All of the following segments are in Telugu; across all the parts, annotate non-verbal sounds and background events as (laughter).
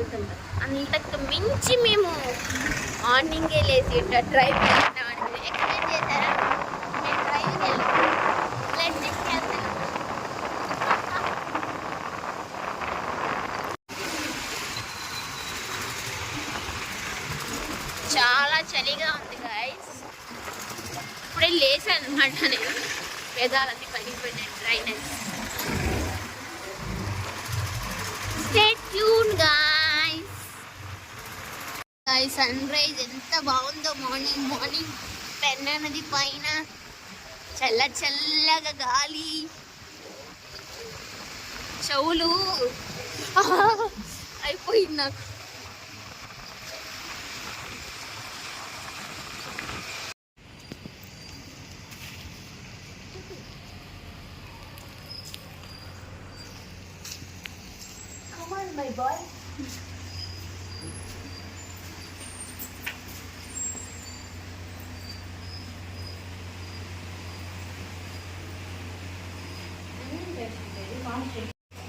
వెళ్తుంటాం అంతకు మించి మేము మార్నింగే లేచి డ్రైవ్ చేస్తామని ఎక్స్ప్లెయిన్ చేశారా నేను డ్రైవ్ వెళ్ళాను చాలా చలిగా ఉంది గాయస్ ఇప్పుడే లేచాను అనమాట నేను. పెదాలన్నీ పగిలిపోయినాయి dryness stay tune guys guys sunrise ఎంత బాగుందో మార్నింగ్ మార్నింగ్ పెన్న నది పైన చల్ల చల్లగా గాలి. చెవులు. అయిపోయింది నాకు.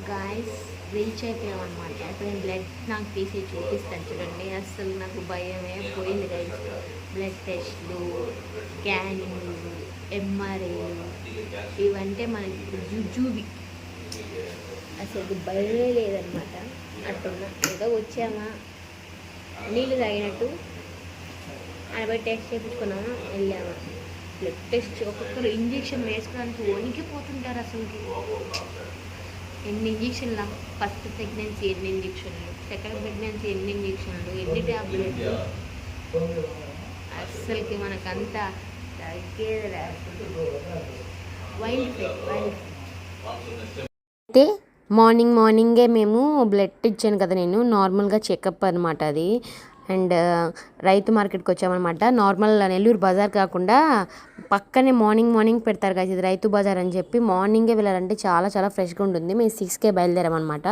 గాయస్ రీచ్ అయిపోయాం అనమాట ఇప్పుడు నేను బ్లడ్ నాకు తీసి చూపిస్తాను చూడండి. అసలు నాకు భయమే పోయింది గైస్ బ్లడ్ టెస్ట్లు స్కానింగ్ ఎంఆర్ఏలు ఇవంటే మనకి జుజుబి. అసలు భయమే లేదనమాట అట్టున్నా ఏదో వచ్చామా? నీళ్ళు తాగినట్టు అరవై టెస్ట్ చేయించుకున్నామా? వెళ్ళామా? బ్లడ్ టెస్ట్ ఒక్కొక్కరు ఇంజెక్షన్ వేసుకోవడానికి వణికిపోతుంటారు అసలు ఎన్ని ఇంజక్షన్ల? ఫస్ట్ ప్రెగ్నెన్సీ ఎన్ని ఇంజక్షన్లు? సెకండ్ ప్రెగ్నెన్సీ ఎన్ని ఇంజక్షన్లు? ఎన్ని ట్యాబ్లెట్లు అస్సలకి మనకంతా తగ్గేది వైల్డ్ అయితే మార్నింగ్ మార్నింగే మేము బ్లడ్ ఇచ్చాను కదా నేను. నార్మల్గా చెకప్ అనమాట అది. అండ్ రైతు మార్కెట్కి వచ్చామన్నమాట. నార్మల్ నెల్లూరు బజార్ కాకుండా పక్కనే మార్నింగ్ మార్నింగ్ పెడతారు కదా ఇది రైతు బజార్ అని చెప్పి మార్నింగే వెళ్ళాలంటే చాలా చాలా ఫ్రెష్గా ఉంటుంది. మేము సిక్స్కే బయలుదేరామన్నమాట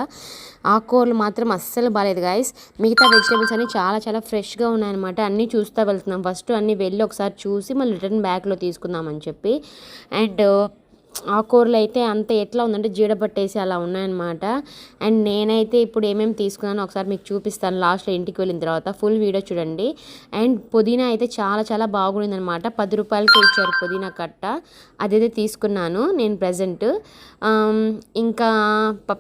ఆకుకూరలు మాత్రం అస్సలు బాగాలేదు గాయస్ మిగతా వెజిటేబుల్స్ అన్నీ చాలా చాలా ఫ్రెష్గా ఉన్నాయన్నమాట. అన్నీ చూస్తూ వెళ్తున్నాం. ఫస్ట్ అన్నీ వెళ్ళి ఒకసారి చూసి మళ్ళీ రిటర్న్ బ్యాగ్లో తీసుకుందామని చెప్పి. అండ్ ఆకుకూరలు అయితే అంత ఎట్లా ఉందంటే జీడ పట్టేసి అలా ఉన్నాయన్నమాట. అండ్ నేనైతే ఇప్పుడు ఏమేమి తీసుకున్నానో ఒకసారి మీకు చూపిస్తాను. లాస్ట్లో ఇంటికి వెళ్ళిన తర్వాత ఫుల్ వీడియో చూడండి. అండ్ పుదీనా అయితే చాలా చాలా బాగుండిందనమాట పది రూపాయలకి ఇచ్చారు పుదీనా కట్ట. అదైతే తీసుకున్నాను నేను ప్రజెంట్. ఇంకా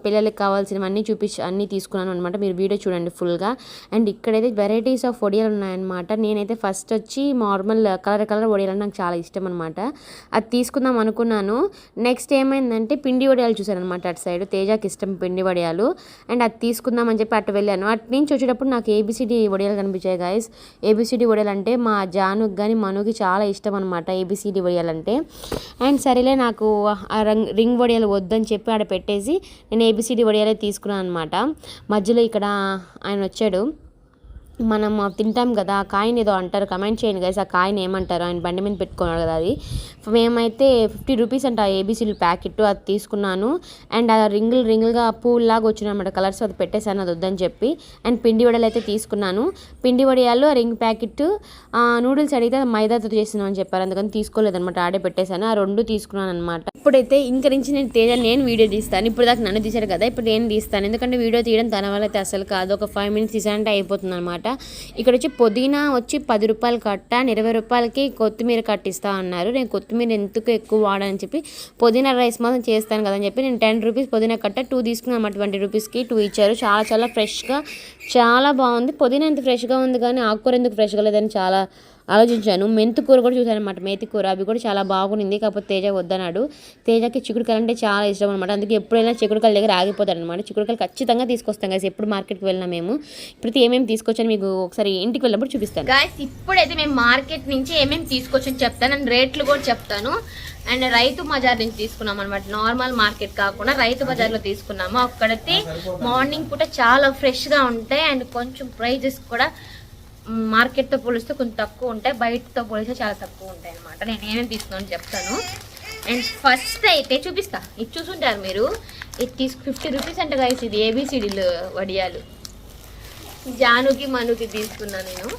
పిల్లలకి కావాల్సినవన్నీ చూపించి అన్నీ తీసుకున్నాను అనమాట మీరు వీడియో చూడండి ఫుల్గా. అండ్ ఇక్కడైతే వెరైటీస్ ఆఫ్ వడియాలు ఉన్నాయన్నమాట. నేనైతే ఫస్ట్ వచ్చి నార్మల్ కలర్ కలర్ వడియాలు నాకు చాలా ఇష్టం అనమాట అది తీసుకుందాం అనుకున్నాను. నెక్స్ట్ ఏమైందంటే పిండి వడియాలు చూసాను అనమాట అటు సైడ్. తేజాకి ఇష్టం పిండి వడియాలు. అండ్ అది తీసుకుందాం అని చెప్పి అటు వెళ్ళాను. అటు నుంచి వచ్చేటప్పుడు నాకు ఏబిసిడి వడియాలు కనిపించాయి గాయస్ ఏబిసిడి వడియాలు అంటే మా జానుకి కానీ మనుకి చాలా ఇష్టం అనమాట ఏబిసిడి వడియాలు అంటే. అండ్ సరేలే నాకు ఆ రంగ్ రింగ్ వడియాలు వద్దని చెప్పి ఆడ పెట్టేసి నేను ఏబిసిడి వడియాలే తీసుకున్నాను అనమాట మధ్యలో ఇక్కడ ఆయన వచ్చాడు. మనం తింటాం కదా ఆ కాయని ఏదో అంటారు కమెంట్ చేయండి గైస్ ఆ కాయని ఏమంటారు ఆయన బండి మీద పెట్టుకున్నాడు కదా అది. మేమైతే ఫిఫ్టీ రూపీస్ అంట ఏబీసీలు ప్యాకెట్ అది తీసుకున్నాను. అండ్ ఆ రింగులు రింగులుగా పూల్లాగా వచ్చినమాట కలర్స్ అది పెట్టేశాను అది వద్దని చెప్పి. అండ్ పిండి వడలు అయితే తీసుకున్నాను. పిండి వడియాలు ఆ రింగ్ ప్యాకెట్ నూడిల్స్ అడిగితే మైదాతో చేసినాం అని చెప్పారు అందుకని తీసుకోలేదనమాట ఆడే పెట్టేశాను. ఆ రెండు తీసుకున్నాను అనమాట ఇప్పుడైతే ఇంక నుంచి నేను తేజ నేను వీడియో తీస్తాను. ఇప్పుడు దాకా నన్ను తీశారు కదా ఇప్పుడు నేను తీస్తాను. ఎందుకంటే వీడియో తీయడం తన వల్ల అయితే అసలు కాదు. ఒక ఫైవ్ మినిట్స్ తీసానంటే అయిపోతుంది అనమాట ఇక్కడ వచ్చి పుదీనా వచ్చి పది రూపాయలు కట్ట ఇరవై రూపాయలకి కొత్తిమీర కట్టిస్తా అన్నారు. నేను కొత్తిమీర ఎందుకు ఎక్కువ వాడని చెప్పి పుదీనా రైస్ మాత్రం చేస్తాను కదా అని చెప్పి నేను టెన్ రూపీస్ పుదీనా కట్ట టూ తీసుకున్నాను అన్నమాట ట్వంటీ రూపీస్కి టూ ఇచ్చారు. చాలా చాలా ఫ్రెష్గా చాలా బాగుంది. పుదీనా ఎంత ఫ్రెష్గా ఉంది కానీ ఆకుకూర ఎందుకు ఫ్రెష్గా లేదని చాలా ఆలోచించాను. మెంతు కూర కూడా చూశాను అనమాట మేతి కూర అవి కూడా చాలా బాగుంది కాకపోతే తేజ వద్దన్నాడు. తేజకి చిక్కుడుకాయలు అంటే చాలా ఇష్టం అనమాట అందుకే ఎప్పుడైనా చిక్కుడుకాయల దగ్గర ఆగిపోతాడు అనమాట చిక్కుడుకాయలు ఖచ్చితంగా తీసుకొస్తాం కదా ఎప్పుడు మార్కెట్కి వెళ్ళినా మేము. ఇప్పుడు ఏమేమి తీసుకొచ్చాను మీకు ఒకసారి ఇంటికి వెళ్ళినప్పుడు చూపిస్తాను. గాయస్ ఇప్పుడైతే మేము మార్కెట్ నుంచి ఏమేమి తీసుకొచ్చని చెప్తాను. అండ్ రేట్లు కూడా చెప్తాను. అండ్ రైతు బజార్ నుంచి తీసుకున్నాం అనమాట నార్మల్ మార్కెట్ కాకుండా రైతు బజార్లో తీసుకున్నాము. అక్కడైతే మార్నింగ్ పూట చాలా ఫ్రెష్గా ఉంటాయి. అండ్ కొంచెం ప్రైజెస్ కూడా మార్కెట్తో పోలిస్తే కొంచెం తక్కువ ఉంటాయి. బయటతో పోలిస్తే చాలా తక్కువ ఉంటాయి అనమాట నేను ఏమేమి తీసుకున్నాను చెప్తాను. అండ్ ఫస్ట్ అయితే చూపిస్తా. ఇది చూసుంటారు మీరు. ఇది తీసుకు ఫిఫ్టీ రూపీస్ అంట గైస్ ఇది ఏబిసిడీలు వడియాలు. జానుకి మనుకి తీసుకున్నా నేను.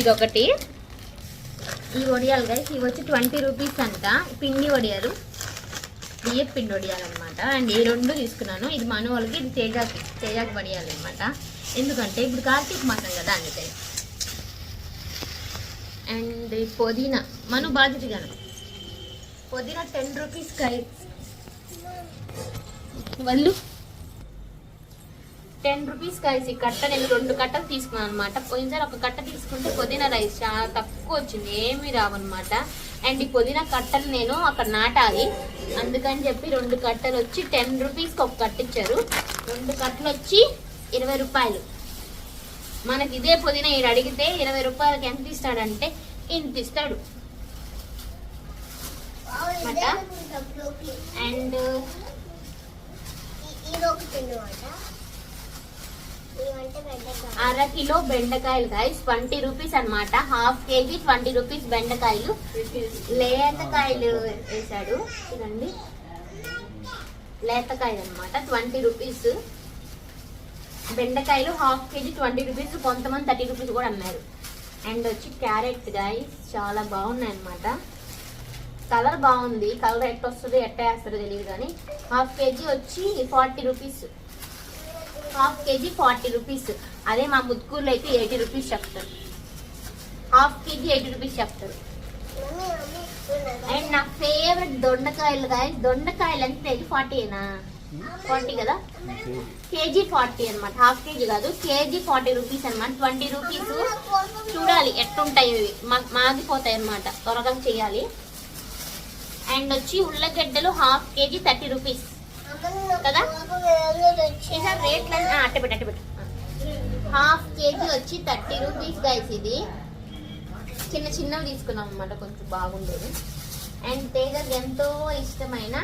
ఇదొకటి. ఈ వడియాలు గైస్ ఇవి వచ్చి ట్వంటీ రూపీస్ అంట. పిండి వడియాలు. బియ్యం పిండి వడియాలు అనమాట అండ్ ఈ రెండు తీసుకున్నాను. ఇది మను వాళ్ళకి ఇది తేజాకి తేజాకి వడియాలు అనమాట ఎందుకంటే ఇప్పుడు కార్తీక మాసం కదా అందుకని అండ్ పుదీనా మను బాధ్యతగాను పుదీనా టెన్ రూపీస్ గైస్ వాళ్ళు టెన్ రూపీస్ కలిసి కట్ట నేను రెండు కట్టలు తీసుకున్నాను అనమాట పోయినసారి ఒక కట్ట తీసుకుంటే పుదీనా రైస్ చాలా తక్కువ వచ్చింది ఏమీ రావన్నమాట. అండ్ ఈ పుదీనా కట్టలు నేను అక్కడ నాటాలి. అందుకని చెప్పి రెండు కట్టలు వచ్చి టెన్ రూపీస్కి ఒక కట్ట ఇచ్చారు. రెండు కట్టలు వచ్చి ఇరవై రూపాయలు. మనకి ఇదే పుదీనా ఈడు అడిగితే ఇరవై రూపాయలకి ఎంత ఇస్తాడంటే ఇంత ఇస్తాడు. అండ్ అర కిలో బెండకాయలు గాయస్ ట్వంటీ రూపీస్ అన్నమాట. హాఫ్ కేజీ ట్వంటీ రూపీస్ బెండకాయలు. లేతకాయలు వేసాడు చూడండి లేతకాయలు అన్నమాట. Twenty rupees. బెండకాయలు హాఫ్ కేజీ ట్వంటీ రూపీస్ కొంతమంది థర్టీ రూపీస్ కూడా అన్నారు అండ్ వచ్చి క్యారెట్ గాయస్ చాలా బాగున్నాయి అన్నమాట కలర్ బాగుంది. కలర్ ఎట్ట వస్తుంది ఎట్ట వేస్తారో తెలియదు కానీ హాఫ్ కేజీ వచ్చి forty rupees half KG forty rupees అదే మా ముత్కూరులో అయితే ఎయిటీ రూపీస్ చెప్తారు. హాఫ్ కేజీ ఎయిటీ రూపీస్ చెప్తారు. అండ్ నా ఫేవరెట్ దొండకాయలు కానీ దొండకాయలు ఎంత ఫార్టీనా ఫార్టీ కదా? కేజీ ఫార్టీ అనమాట హాఫ్ కేజీ కాదు కేజీ ఫార్టీ రూపీస్ అనమాట ట్వంటీ రూపీస్ చూడాలి ఎట్టుంటాయి ఇవి. మాగిపోతాయి అనమాట త్వరగా చేయాలి. అండ్ వచ్చి ఉల్లగడ్డలు హాఫ్ కేజీ థర్టీ రూపీస్. కదా? ఈసారి రేట్లు అట్ట పెట్టు అట్ట పెట్టు. హాఫ్ కేజీ వచ్చి థర్టీ రూపీస్ గైస్ ఇది. చిన్న చిన్నవి తీసుకున్నాం అనమాట కొంచెం బాగుండేది అండ్ తేజకి ఎంతో ఇష్టమైన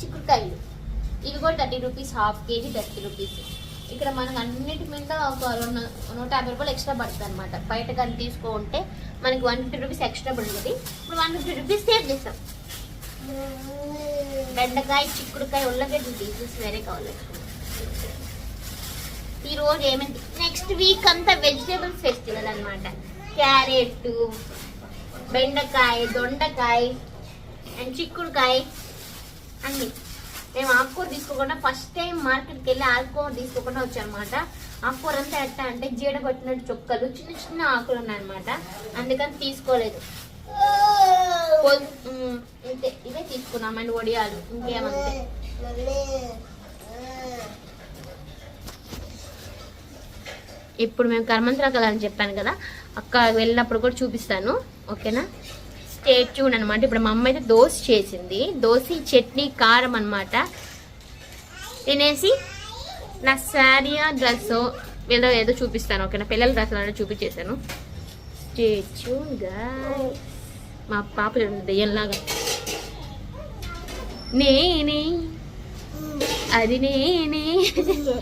చిక్కుడుకాయలు. ఇవి కూడా thirty rupees half KG thirty rupees. ఇక్కడ మనకు అన్నిటి మీద ఒక రెండు నూట యాభై రూపాయలు ఎక్స్ట్రా పడుతుంది అనమాట బయట కానీ తీసుకుంటే మనకి వన్ ఫిఫ్టీ రూపీస్ ఎక్స్ట్రా పడుతుంది. ఇప్పుడు వన్ ఫిఫ్టీ రూపీస్ సేవ్ చేస్తాం బెండకాయ చిక్కుడుకాయ ఉల్లగడ్డ పీసెస్ వేరే కావాలి ఈరోజు ఏమైంది? నెక్స్ట్ వీక్ అంతా వెజిటేబుల్స్ ఫెస్టివల్ అనమాట క్యారెట్ బెండకాయ దొండకాయ అండ్ చిక్కుడుకాయ అన్నీ. మేము ఆకుకూర తీసుకోకుండా ఫస్ట్ టైం మార్కెట్కి వెళ్ళి ఆకుకూర తీసుకోకుండా వచ్చామన్నమాట ఆకుకూర అంతా ఎట్టా అంటే జీడ కొట్టినట్టు చొక్కలు చిన్న చిన్న ఆకులు ఉన్నాయన్నమాట. అందుకని తీసుకోలేదు. కొ- ఉమ్, ఇంతే ఇవే తీసుకున్నామండి ఒడియాలు ఇంకేమంతే. ఇప్పుడు మేము కర్మంతరాకలు అని చెప్పాను కదా అక్క వెళ్ళినప్పుడు కూడా చూపిస్తాను ఓకేనా? స్టేట్ చూడండి అనమాట ఇప్పుడు మా అమ్మ అయితే దోశ చేసింది. దోశ చట్నీ కారం అన్నమాట. తినేసి నా శారీ డ్రెస్ ఏదో ఏదో చూపిస్తాను. ఓకేనా? పిల్లల డ్రెస్ అనేది చూపించేశాను. మా పాప దెయ్యంలాగా. నేనే అది నేనే. (laughs)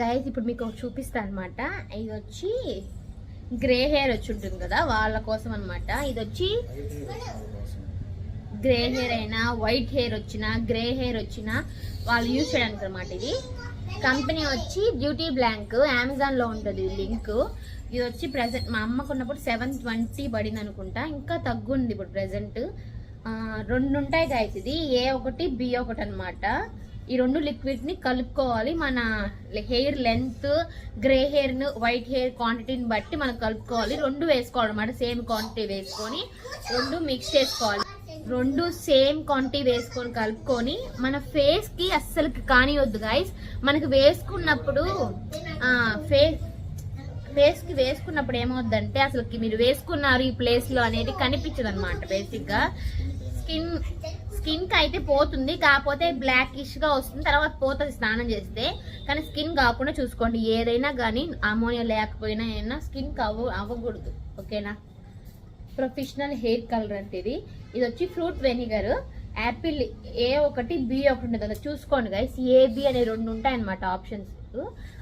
గైస్ ఇప్పుడు మీకు చూపిస్తాను అనమాట ఇది వచ్చి గ్రే హెయిర్ వచ్చి ఉంటుంది కదా వాళ్ళ కోసం అనమాట ఇది వచ్చి గ్రే హెయిర్ అయినా వైట్ హెయిర్ వచ్చినా గ్రే హెయిర్ వచ్చినా వాళ్ళు యూజ్ చేయడానికి అనమాట ఇది. కంపెనీ వచ్చి బ్యూటీ బ్లాంక్ అమెజాన్లో ఉంటుంది లింక్. ఇది వచ్చి ప్రజెంట్ మా అమ్మకు ఉన్నప్పుడు సెవెన్ ట్వంటీ పడింది అనుకుంటా ఇంకా తగ్గుంది ఇప్పుడు ప్రెసెంట్. రెండు ఉంటాయి గాయస్ ఇది ఏ ఒకటి బి ఒకటి అనమాట ఈ రెండు లిక్విడ్ని కలుపుకోవాలి. మన hair length grey hair white hair క్వాంటిటీని బట్టి మనం కలుపుకోవాలి. రెండు వేసుకోవాలి అనమాట సేమ్ క్వాంటిటీ వేసుకొని రెండు మిక్స్ చేసుకోవాలి. రెండు సేమ్ క్వాంటిటీ వేసుకొని కలుపుకొని మన ఫేస్కి అస్సలు కానివద్దు గాయస్ మనకి వేసుకున్నప్పుడు ఫేస్ ఫేస్కి వేసుకున్నప్పుడు ఏమవుద్దంటే అసలు మీరు వేసుకున్నారు ఈ ప్లేస్లో అనేది కనిపించదు అనమాట బేసిక్గా. స్కిన్ స్కిన్కి అయితే పోతుంది. కాకపోతే బ్లాకిష్గా వస్తుంది. తర్వాత పోతుంది స్నానం చేస్తే. కానీ స్కిన్ కాకుండా చూసుకోండి. ఏదైనా కానీ అమోనియా లేకపోయినా ఏమైనా స్కిన్ అవ్వ అవ్వకూడదు. ఓకేనా? ప్రొఫెషనల్ హెయిర్ కలర్ అంటే ఇది ఇది వచ్చి ఫ్రూట్ వెనిగర్. యాపిల్ ఏ ఒకటి బి ఒకటి ఉంటుంది కదా చూసుకోండి గైస్ ఏ బి అనే రెండు ఉంటాయన్నమాట ఆప్షన్స్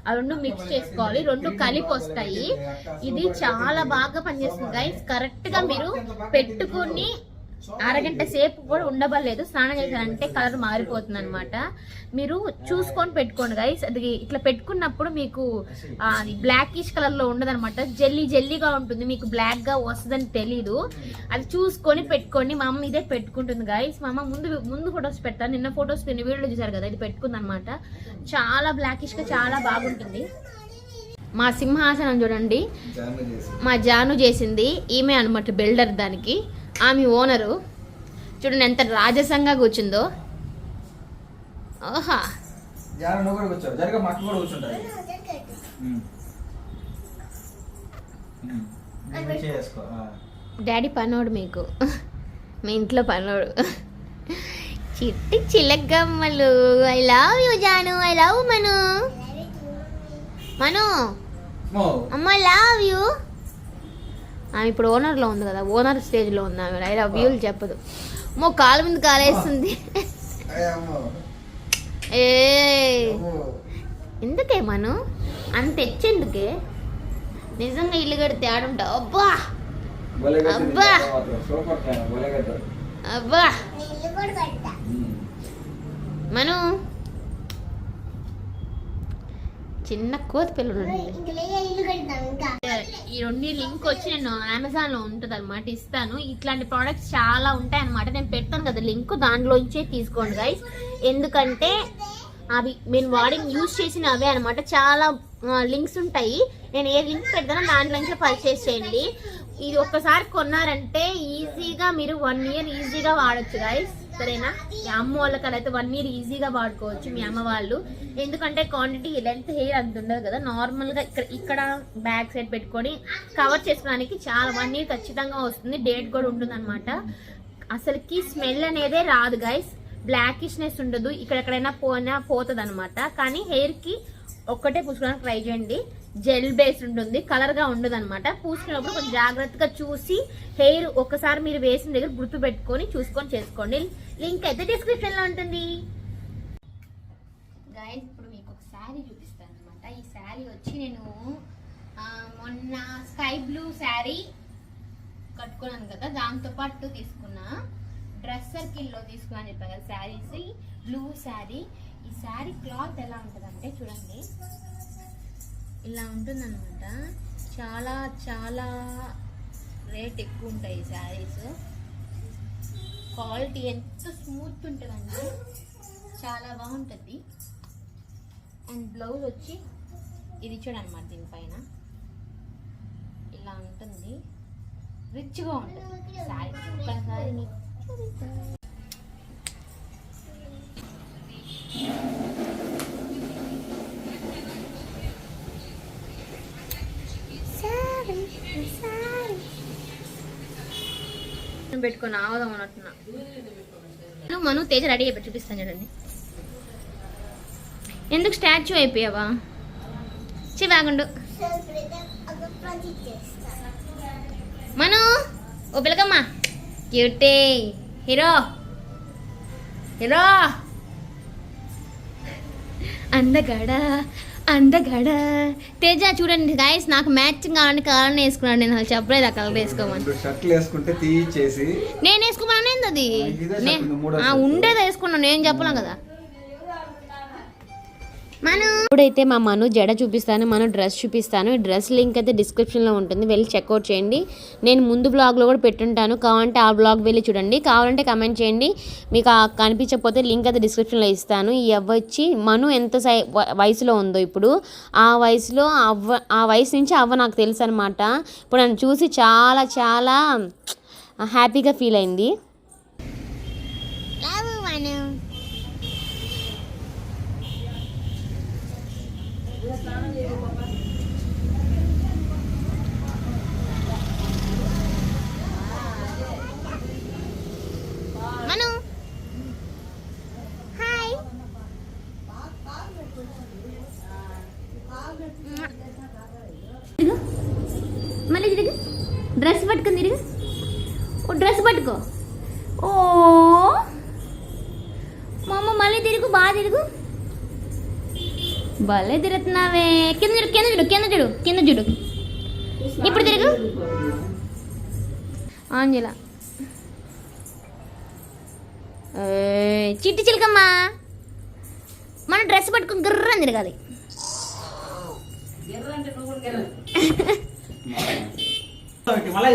ఆ రెండు మిక్స్ చేసుకోవాలి. రెండు కలిపి వస్తాయి. ఇది చాలా బాగా పనిచేస్తుంది గైస్ కరెక్ట్గా మీరు పెట్టుకుని అరగంట సేపు కూడా ఉండబలేదు స్నానం చేశారంటే కలర్ మారిపోతుంది అనమాట మీరు చూసుకొని పెట్టుకోండి గైస్ అది ఇట్లా పెట్టుకున్నప్పుడు మీకు బ్లాకిష్ కలర్లో ఉండదు అనమాట జెల్లీ జెల్లీగా ఉంటుంది. మీకు బ్లాక్గా వస్తుందని తెలీదు. అది చూసుకొని పెట్టుకోండి. మా అమ్మ ఇదే పెట్టుకుంటుంది గైస్ మా అమ్మ ముందు ముందు ఫొటోస్ పెడతాను. నిన్న ఫొటోస్ నిన్న వీడియో చూసారు కదా ఇది పెట్టుకుంది అనమాట చాలా బ్లాకిష్గా చాలా బాగుంటుంది. మా సింహాసనం చూడండి. మా జాను చేసింది. ఈమె అనమాట బిల్డర్ దానికి. ఆమె ఓనరు చూడండి ఎంత రాజసంగా కూర్చుందో. ఓహా. డాడీ పనోడు మీకు. మీ ఇంట్లో పనోడు. చిట్టి చిలకమ్మలు. I love you Jaanu. I love Manu. Manu. అమ్మ లవ్ యూ ఆమె ఇప్పుడు ఓనర్లో ఉంది కదా ఓనర్ స్టేజ్లో ఉంది ఆమె. ఐ లవ్ యూ చెప్పదు. మో కాలు మీద కాలేస్తుంది. ఏ. ఎందుకే మను? అంత తెచ్చేందుకే? నిజంగా ఇల్లు కడితే ఆడుంటావు అబ్బా! అబ్బా. అబ్బా. మను? చిన్న కోతి పిల్లలు ఈ రెండు లింక్ వచ్చి నేను అమెజాన్లో ఉంటుంది అనమాట ఇస్తాను. ఇట్లాంటి ప్రోడక్ట్స్ చాలా ఉంటాయి అనమాట నేను పెడతాను కదా లింక్ దాంట్లోంచే తీసుకోండి గైస్ ఎందుకంటే అవి నేను వాడిన యూజ్ చేసిన అవే అనమాట చాలా లింక్స్ ఉంటాయి. నేను ఏ లింక్ పెడతానో దాంట్లోంచి పర్చేస్ చేయండి. ఇది ఒక్కసారి కొన్నారంటే ఈజీగా మీరు వన్ ఇయర్ ఈజీగా వాడచ్చు గైస్ సరేనా? మీ అమ్మ వాళ్ళకైతే వన్ ఇయర్ ఈజీగా వాడుకోవచ్చు మీ అమ్మ వాళ్ళు. ఎందుకంటే క్వాంటిటీ లెంత్ హెయిర్ అంత ఉండదు కదా. నార్మల్గా ఇక్కడ ఇక్కడ బ్యాక్ సైడ్ పెట్టుకొని కవర్ చేసుకోవడానికి చాలా వన్ ఇయర్ ఖచ్చితంగా వస్తుంది. డేట్ కూడా ఉంటుంది అనమాట అసలుకి స్మెల్ అనేదే రాదు గైస్ బ్లాకిష్నెస్ ఉండదు. ఇక్కడ ఎక్కడైనా పోయినా పోతుంది అనమాట కానీ హెయిర్కి ఒక్కటే పూసుకోవడానికి ట్రై చేయండి. జెల్ బేస్ ఉంటుంది కలర్గా ఉండదు అనమాట పూసుకున్నప్పుడు కొంచెం జాగ్రత్తగా చూసి హెయిర్ ఒకసారి మీరు వేసిన దగ్గర గుర్తు పెట్టుకొని చూసుకొని చేసుకోండి. లింక్ అయితే డిస్క్రిప్షన్లో ఉంటుంది. గైస్ ఇప్పుడు మీకు ఒక శారీ చూపిస్తాను అనమాట ఈ శారీ వచ్చి నేను మొన్న స్కై బ్లూ శారీ కట్టుకున్నాను కదా దాంతో పాటు తీసుకున్నా. డ్రెస్ సర్కిల్లో తీసుకున్నాను చెప్పాను కదా శారీస్. బ్లూ శారీ. ఈ శారీ క్లాత్ ఎలా ఉంటుందంటే చూడండి. ఇలా ఉంటుందన్నమాట. చాలా చాలా రేట్ ఎక్కువ ఉంటాయి శారీస్. క్వాలిటీ ఎంత స్మూత్ ఉంటుందండి చాలా బాగుంటుంది. అండ్ బ్లౌజ్ వచ్చి ఇది చూడనమాట దీనిపైన. ఇలా ఉంటుంది. రిచ్గా ఉంటుంది శారీ. ఒక్కసారి మీకు పెట్టుకొని ఆవదాం అన్నట్టున్నా నేను మను తేజ రెడీ అయిపోయి చూపిస్తాను చూడండి. ఎందుకు స్టాచ్యూ అయిపోయావా? చివాగుండు మను ఓ పిలకమ్మ. క్యూటే హీరో. హీరో. అందగాడ? అందగాడ. తేజ చూడండి గాయస్ నాకు మ్యాచింగ్ కావాలని కలర్ వేసుకున్నాను నేను అసలు చెప్పలేదు ఆ కలర్ వేసుకోమని. షర్ట్లు వేసుకుంటే తీసేసి నేను వేసుకోమని అది. ఉండేది వేసుకున్నాను నేను చెప్పలేం కదా. ఇప్పుడైతే మా మను జడ చూపిస్తాను మను డ్రెస్ చూపిస్తాను. ఈ డ్రెస్ లింక్ అయితే డిస్క్రిప్షన్లో ఉంటుంది వెళ్ళి చెక్అవుట్ చేయండి. నేను ముందు బ్లాగ్లో కూడా పెట్టుంటాను కావాలంటే ఆ బ్లాగ్ వెళ్ళి చూడండి. కావాలంటే కమెంట్ చేయండి. మీకు ఆ కనిపించకపోతే లింక్ అయితే డిస్క్రిప్షన్లో ఇస్తాను. ఈ అవ్వ వచ్చి మను ఎంత సై వయసులో ఉందో ఇప్పుడు. ఆ వయసులో అవ్వ ఆ వయసు నుంచి అవ్వ నాకు తెలుసు అనమాట ఇప్పుడు నన్ను చూసి చాలా చాలా హ్యాపీగా ఫీల్ అయింది. మను. హాయ్. మళ్ళీ తిరిగి. డ్రెస్ పట్టుకుని తిరిగి. ఓ డ్రెస్ పట్టుకో. ఓ. మా అమ్మ మళ్ళీ తిరుగు బాగా తిరుగు. భలే తిరుగుతున్నావే. కింద చూడు కింద చూడు కింద చూడు కింద చూడు. ఇప్పుడు తిరుగు. ఆంజలా. చిట్టి చిలకమ్మ. మన డ్రెస్ పట్టుకుని గుర్రం తిరగాలి.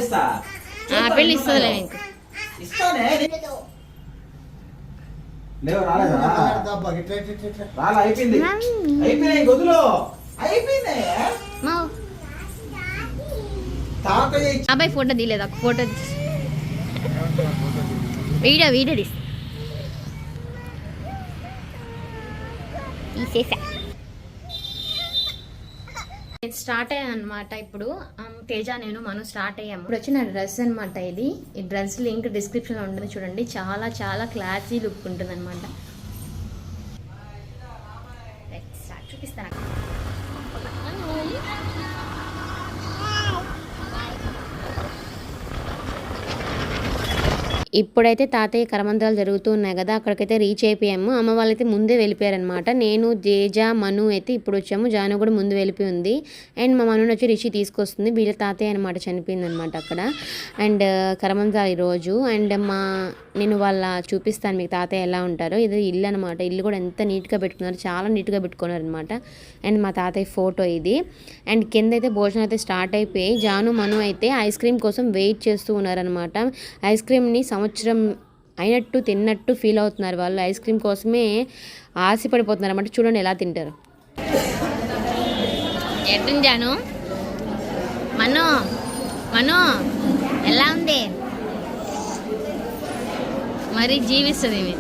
ఇస్తా. ఆ పెళ్ళి ఇస్తుందిలే ఇంక. లేవు రాలేదా. రాలే. అయిపోయింది. అయిపోయినాయి గదులు అయిపోయింది మా తాతయ్య అబ్బాయి ఫోటో తీయలేదు ఒక ఫోటో వీడియో వీడియో తీసి. తీసేసా. స్టార్ట్ అయ్యాను అనమాట ఇప్పుడు. తేజ నేను మనం స్టార్ట్ అయ్యాము. ఇప్పుడు వచ్చిన డ్రెస్ అనమాట ఇది. ఈ డ్రెస్ లింక్ డిస్క్రిప్షన్లో ఉంటుంది చూడండి. చాలా చాలా క్లాసీ లుక్ ఉంటుంది అనమాట ఇప్పుడైతే తాతయ్య కరమంత్రాలు జరుగుతూ ఉన్నాయి కదా అక్కడికైతే రీచ్ అయిపోయాము. అమ్మ వాళ్ళైతే ముందే వెళ్ళిపోయారనమాట నేను జేజ మను అయితే ఇప్పుడు వచ్చాము. జాను కూడా ముందు వెళ్ళిపోయి ఉంది. అండ్ మా మను వచ్చి రిషి తీసుకొస్తుంది. వీళ్ళ తాతయ్య అనమాట చనిపోయింది అనమాట అక్కడ. అండ్ కరమంత్రాలు ఈరోజు. అండ్ మా నేను వాళ్ళ చూపిస్తాను మీకు తాతయ్య ఎలా ఉంటారో. ఇది ఇల్లు అనమాట ఇల్లు కూడా ఎంత నీట్గా పెట్టుకున్నారు. చాలా నీట్గా పెట్టుకున్నారు అనమాట అండ్ మా తాతయ్య ఫోటో ఇది. అండ్ కింద అయితే భోజనం అయితే స్టార్ట్ అయిపోయి జాను మను అయితే ఐస్ క్రీమ్ కోసం వెయిట్ చేస్తూ ఉన్నారనమాట ఐస్ క్రీమ్ని సంవత్సరం అయినట్టు తిన్నట్టు ఫీల్ అవుతున్నారు వాళ్ళు. ఐస్ క్రీమ్ కోసమే ఆశపడిపోతున్నారు. అనమాట చూడండి ఎలా తింటారు. ఎట్టుంది మను మను ఎలా ఉంది? మరి జీవిస్తుంది.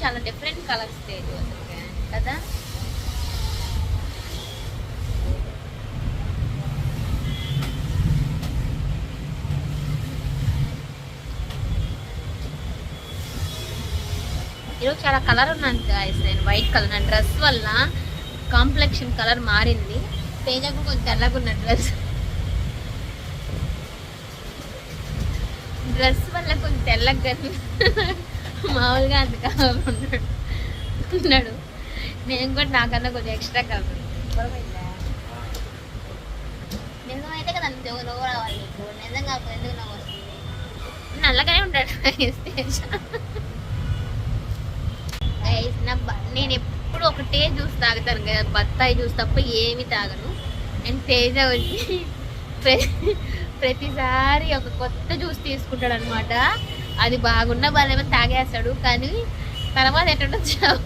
చాలా డిఫరెంట్ కలర్స్ తేజు కదా? ఈరోజు చాలా కలర్ ఉన్నాను గాయస్ నేను వైట్ కలర్ నా డ్రెస్ వల్ల కాంప్లెక్షన్ కలర్ మారింది. తేజకు కొంచెం తెల్లగా ఉన్న డ్రెస్ డ్రెస్ వల్ల కొంచెం తెల్లగా (laughs) మామూలుగా అంత కలర్ ఉన్నాడు. ఉన్నాడు నేను కూడా నాకన్నా కొంచెం ఎక్స్ట్రా కలర్ నిజమైతే కదా నవ్వు రావాలి నీకు. నిజంగా ఎందుకు నవ్వు వస్తుంది? నల్లగానే ఉంటాడు నేను ఎప్పుడు ఒకటే జ్యూస్ తాగుతాను కదా. బత్తాయి జ్యూస్ తప్ప ఏమి తాగను. అండ్ తేజ వచ్చి ప్రతిసారి ఒక కొత్త జ్యూస్ తీసుకుంటాడు అనమాట అది బాగున్నా బాగాలేమో తాగేస్తాడు కానీ తర్వాత ఎట్లా చావు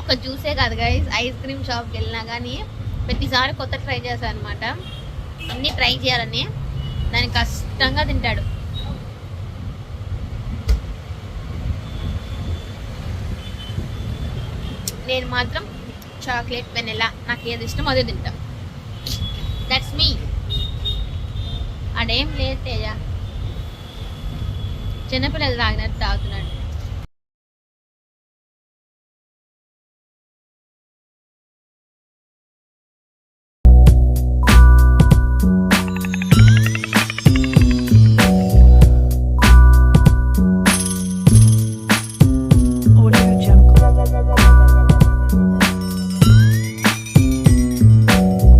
ఒక జ్యూసే కాదు గైస్ ఐస్ క్రీమ్ షాప్కి వెళ్ళినా కానీ ప్రతిసారి కొత్త ట్రై చేస్తాను అనమాట అన్నీ ట్రై చేయాలని. దాన్ని కష్టంగా తింటాడు. నేను మాత్రం చాక్లెట్ వెనెలా నాకు ఏది ఇష్టం అదే తింటాను దట్స్ మీ అడేం లేదు తేజ చిన్నపిల్లలు తాగినట్టు తాగుతున్నాడు.